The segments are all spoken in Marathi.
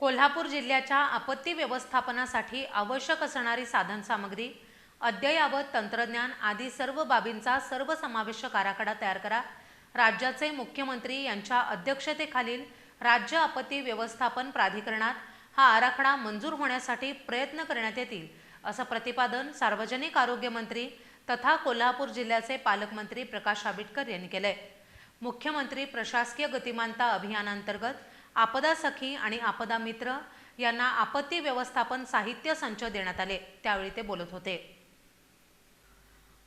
कोल्हापूर जिल्ह्याच्या आपत्ती व्यवस्थापनासाठी आवश्यक असणारी साधनसामग्री अद्ययावत तंत्रज्ञान आदी सर्व बाबींचा सर्वसमावेशक आराखडा तयार करा. राज्याचे मुख्यमंत्री यांच्या अध्यक्षतेखालील राज्य आपत्ती व्यवस्थापन प्राधिकरणात हा आराखडा मंजूर होण्यासाठी प्रयत्न करण्यात येतील असं प्रतिपादन सार्वजनिक आरोग्य मंत्री तथा कोल्हापूर जिल्ह्याचे पालकमंत्री प्रकाश आंबेडकर यांनी केलंय. मुख्यमंत्री प्रशासकीय गतिमानता अभियानांतर्गत आपदा सखी आणि आपदा मित्र यांना आपत्ती व्यवस्थापन साहित्य संच देण्यात आले त्यावेळी ते बोलत होते.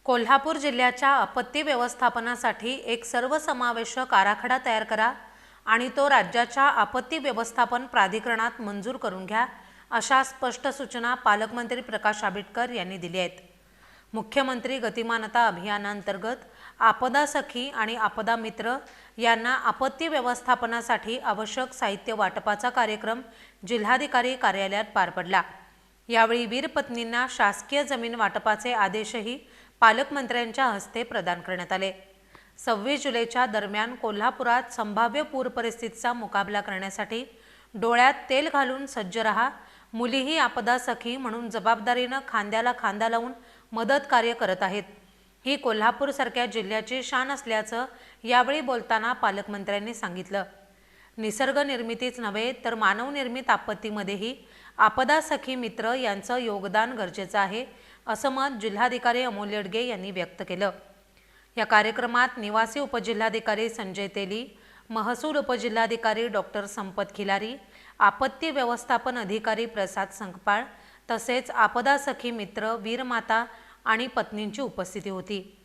कोल्हापूर जिल्ह्याच्या आपत्ती व्यवस्थापनासाठी एक सर्वसमावेशक आराखडा तयार करा आणि तो राज्याच्या आपत्ती व्यवस्थापन प्राधिकरणात मंजूर करून घ्या अशा स्पष्ट सूचना पालकमंत्री प्रकाश आंबेडकर यांनी दिल्या आहेत. मुख्यमंत्री गतिमानता अभियानांतर्गत आपदा सखी आणि आपदा मित्र यांना आपत्ती व्यवस्थापनासाठी आवश्यक साहित्य वाटपाचा कार्यक्रम जिल्हाधिकारी कार्यालयात पार पडला. यावेळी वीरपत्नींना शासकीय जमीन वाटपाचे आदेशही पालकमंत्र्यांच्या हस्ते प्रदान करण्यात आले. सव्वीस जुलैच्या दरम्यान कोल्हापुरात संभाव्य पूर परिस्थितीचा मुकाबला करण्यासाठी डोळ्यात तेल घालून सज्ज रहा मुलीही आपदा सखी म्हणून जबाबदारीनं खांद्याला खांदा लावून मदत कार्य करत आहेत. ही कोल्हापूरसारख्या जिल्ह्याची शान असल्याचं यावेळी बोलताना पालकमंत्र्यांनी सांगितलं. निसर्ग निर्मितीच नव्हे तर मानवनिर्मित आपत्तीमध्येही आपदा सखी मित्र यांचं योगदान गरजेचं आहे असं मत जिल्हाधिकारी अमोल येडगे यांनी व्यक्त केलं. या कार्यक्रमात निवासी उपजिल्हाधिकारी संजय तेली महसूल उपजिल्हाधिकारी डॉक्टर संपत खिलारी आपत्ती व्यवस्थापन अधिकारी प्रसाद संकपाळ तसेच आपदा सखी मित्र वीरमाता आणि पत्नींची उपस्थिती होती.